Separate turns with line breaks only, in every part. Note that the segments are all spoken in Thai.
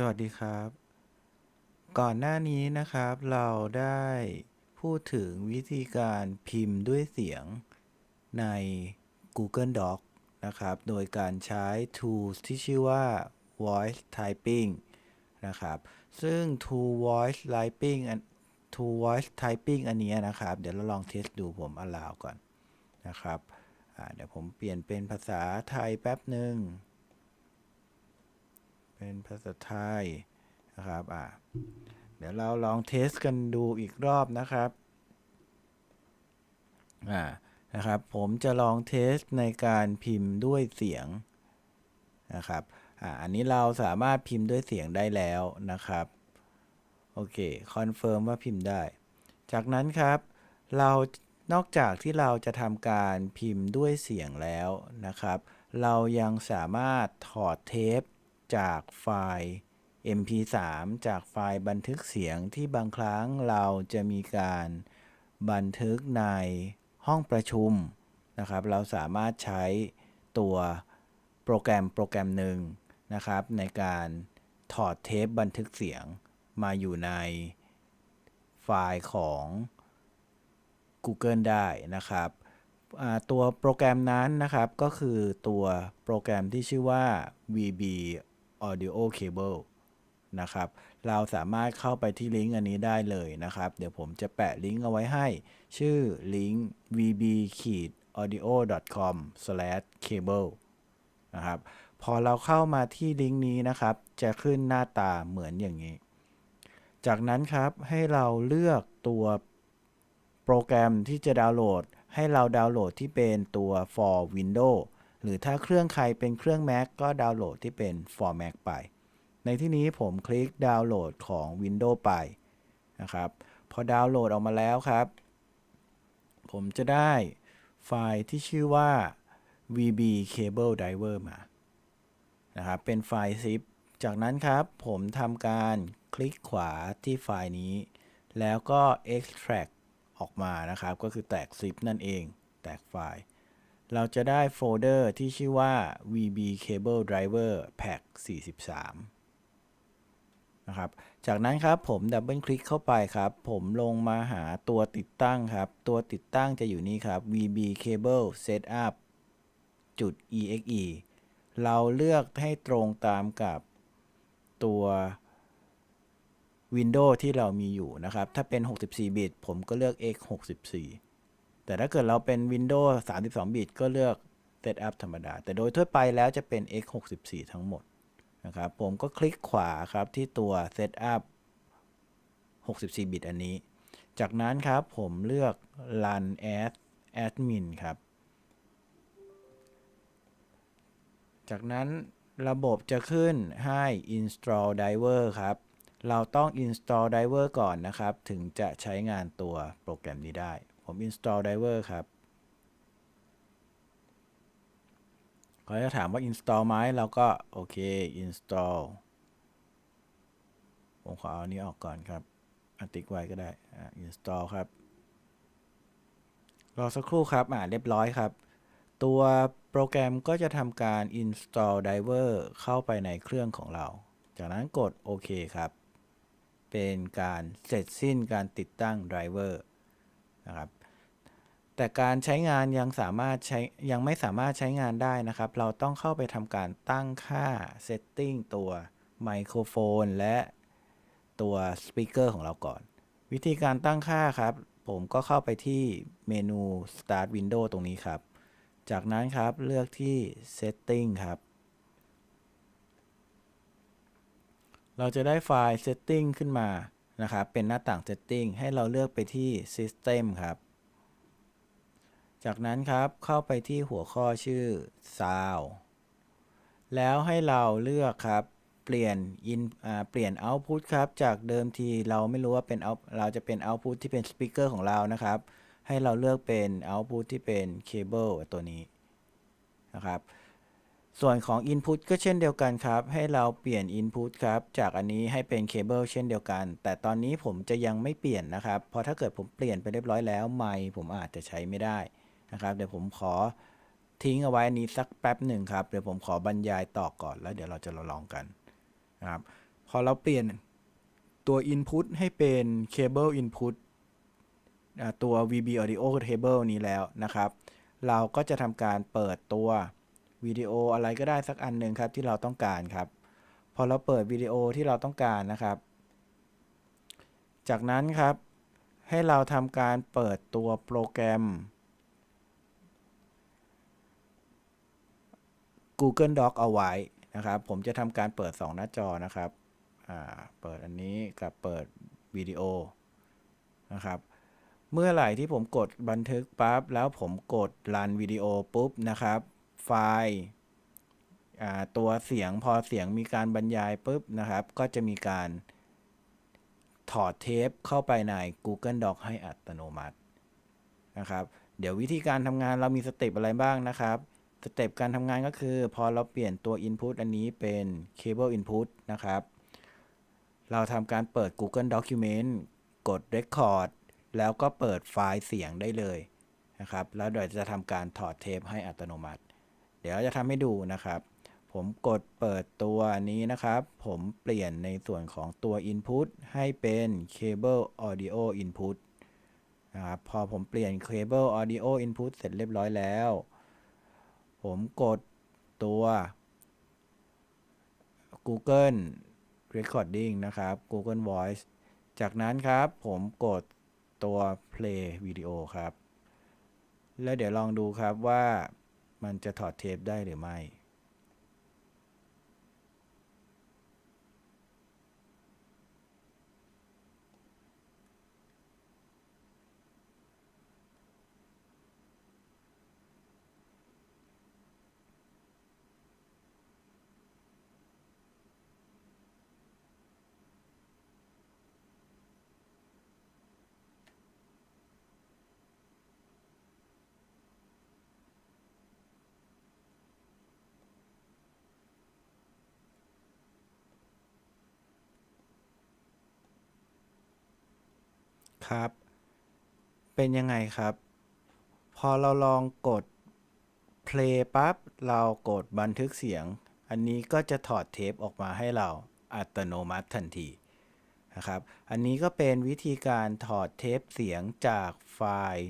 สวัสดีครับ ก่อนหน้านี้นะครับ เราได้พูดถึงวิธีการพิมพ์ด้วยเสียงใน Google Doc นะครับ โดยการใช้ tools ที่ชื่อว่า voice typing นะครับ ซึ่ง tool voice typing tool voice typing อันนี้นะครับ เดี๋ยวเราลองเทสดูผม allow ก่อนนะครับ เดี๋ยวผมเปลี่ยนเป็นภาษาไทยแป๊บหนึ่ง เป็นภาษาไทยนะครับอ่าเดี๋ยวเราลองเทสกันดูอีกรอบนะครับอ่านะครับ ผมจะลองเทสในการพิมพ์ด้วยเสียงนะครับอ่าอันนี้เราสามารถพิมพ์ด้วยเสียงได้แล้วนะครับโอเคคอนเฟิร์มว่าพิมพ์ได้ จากนั้นครับ เรานอกจากที่เราจะทำการพิมพ์ด้วยเสียงแล้วนะครับ เรายังสามารถถอดเทป จากไฟล์ MP3 จากไฟล์บันทึกเสียงที่บางครั้งเราจะมีการบันทึกในห้องประชุมนะครับ เราสามารถใช้ตัวโปรแกรมโปรแกรมหนึ่งนะครับ ในการถอดเทปบันทึกเสียงมาอยู่ในไฟล์ของ Google ได้นะครับ ตัวโปรแกรมนั้นนะครับก็คือตัวโปรแกรมที่ชื่อว่า VB Audio Cable นะครับ เราสามารถเข้าไปที่ลิงก์อันนี้ได้เลยนะครับ เดี๋ยวผมจะแปะลิงก์เอาไว้ให้ ชื่อลิงก์ vb-audio.com/cable นะครับ พอเราเข้ามาที่ลิงก์นี้นะครับ จะขึ้นหน้าตาเหมือนอย่างนี้ จากนั้นครับให้เราเลือกตัวโปรแกรมที่จะดาวน์โหลด ให้เราดาวน์โหลดที่เป็นตัว for Windows หรือถ้าเครื่องใครเป็นเครื่อง Mac ก็ดาวน์โหลดที่เป็น for Mac ไป ในที่นี้ผมคลิกดาวน์โหลดของ Windows ไปนะครับ พอดาวน์โหลดออกมาแล้วครับ ผมจะได้ไฟล์ที่ชื่อว่า VB Cable Driver มา นะครับ เป็นไฟล์ zip จากนั้นครับ ผมทำการคลิกขวาที่ไฟล์นี้ แล้วก็ extract ออกมานะครับ ก็คือแตก zip นั่นเอง แตกไฟล์ เราจะได้โฟลเดอร์ที่ชื่อว่า VB Cable Driver Pack 43 นะครับ จากนั้นครับผมดับเบิลคลิกเข้าไปครับ ผมลงมาหาตัวติดตั้งครับ ตัวติดตั้งจะอยู่นี่ครับ VB Cable Setup จุด exe เราเลือกให้ตรงตามกับตัว Windows ที่เรามีอยู่นะครับ ถ้าเป็น 64 บิต ผมก็เลือก x 64 แต่ถ้าเกิดเราเป็น Windows 32 บิตก็เลือก Setup ธรรมดา แต่โดยทั่วไปแล้วจะเป็น x 64 ทั้งหมดนะครับ ผมก็คลิกขวาครับที่ตัว Setup 64 บิตอันนี้ จากนั้นครับผมเลือก Run as Admin ครับ จากนั้นระบบจะขึ้นให้ install driver ครับ เราต้อง install driver ก่อนนะครับ ถึงจะใช้งานตัวโปรแกรมนี้ได้ ผม install driver ครับเขาจะถามว่า install ไหมเราก็โอเค install ผมขอเอานี้ออกก่อนครับอันติ๊กไว้ก็ได้อ่า install ครับรอสักครู่ครับอ่าเรียบร้อยครับ ตัวโปรแกรมก็จะทำการ install driver เข้าไปในเครื่องของเรา จากนั้นกดโอเคครับ เป็นการเสร็จสิ้นการติดตั้ง driver นะครับ แต่การใช้งานยังสามารถใช้ยังไม่สามารถใช้งานได้นะครับ เราต้องเข้าไปทำการตั้งค่า setting ตัวไมโครโฟนและตัวสปีกเกอร์ของเราก่อน วิธีการตั้งค่าครับ ผมก็เข้าไปที่เมนู start window ตรงนี้ครับ จากนั้นครับเลือกที่ setting ครับ เราจะได้ไฟล์ setting ขึ้นมานะครับ เป็นหน้าต่าง setting ให้เราเลือกไปที่ system ครับ จากนั้นครับเข้าไปที่หัวข้อชื่อ sound แล้วให้เราเลือกครับ เปลี่ยน in อ่าเปลี่ยน output ครับ จากเดิมทีเราไม่รู้ว่าเป็น out เราจะเป็น output ที่เป็น speaker ของเรานะครับ ให้เราเลือกเป็น output ที่เป็น cable ตัวนี้นะครับ ส่วนของ Input ก็เช่นเดียวกันครับ ให้เราเปลี่ยน Input ครับ จากอันนี้ให้เป็น Cable เช่นเดียวกัน แต่ตอนนี้ผมจะยังไม่เปลี่ยนนะครับ เพราะถ้าเกิดผมเปลี่ยนไปเรียบร้อยแล้ว ไมค์ผมอาจจะใช้ไม่ได้ นะครับ เดี๋ยวผมขอทิ้งเอาไว้นี้สักแป๊บหนึ่งครับ เดี๋ยวผมขอบรรยายต่อก่อนแล้วเดี๋ยวเราจะลองกันนะครับ พอเราเปลี่ยนตัว Input ให้เป็น Cable Input ตัว VB Audio Table นี้แล้วนะครับ เราก็จะทำการเปิดตัววิดีโออะไรก็ได้สักอันหนึ่งครับที่เราต้องการครับ พอเราเปิดวิดีโอที่เราต้องการนะครับ จากนั้นครับ ให้เราทำการเปิดตัวโปรแกรม Google Doc เอาไว้นะครับ ผมจะทำการเปิด 2 หน้าจอนะครับ เปิดอันนี้กับเปิดวิดีโอนะครับ เมื่อไหร่ที่ผมกดบันทึกปั๊บแล้วผมกดรันวิดีโอปุ๊บนะครับ ไฟล์ตัวเสียงพอเสียงมีการบรรยายปุ๊บนะครับ ก็จะมีการถอดเทปเข้าไปใน Google Doc ให้อัตโนมัตินะครับ เดี๋ยววิธีการทำงานเรามีสเต็ปอะไรบ้างนะครับ สเต็ปการทำงานก็คือ พอเราเปลี่ยนตัว Input อันนี้เป็น Cable Input นะครับ เราทำการเปิด Google Document กด Record แล้วก็เปิดไฟล์เสียงได้เลยนะครับ แล้วเดี๋ยวจะทำการถอดเทปให้อัตโนมัติ เดี๋ยวจะทำให้ดูนะครับ ผมกดเปิดตัวนี้นะครับ ผมเปลี่ยนในส่วนของตัว Input ให้เป็น Cable Audio Input นะครับ พอผมเปลี่ยน Cable Audio Input เสร็จเรียบร้อยแล้ว ผมกดตัว Google Recording นะครับ Google Voice จากนั้นครับผมกดตัว play วิดีโอครับ แล้วเดี๋ยวลองดูครับว่ามันจะถอดเทปได้หรือไม่ ครับ เป็นยังไงครับ พอเราลองกด play ปั๊บ เรากดบันทึกเสียง อันนี้ก็จะถอดเทปออกมาให้เราอัตโนมัติทันทีนะครับ อันนี้ก็เป็นวิธีการถอดเทปเสียงจากไฟล์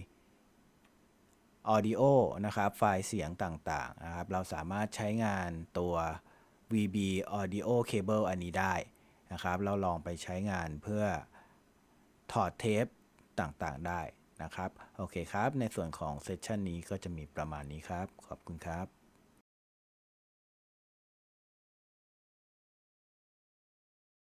audio นะครับ ไฟล์เสียงต่างๆ นะครับ เราสามารถใช้งานตัว VB Audio Cable อันนี้ได้นะครับ เราลองไปใช้งานเพื่อ อดเทปต่างๆได้นะครับ โอเคครับ ในส่วนของเซสชันนี้ก็จะมีประมาณนี้ครับ ขอบคุณครับ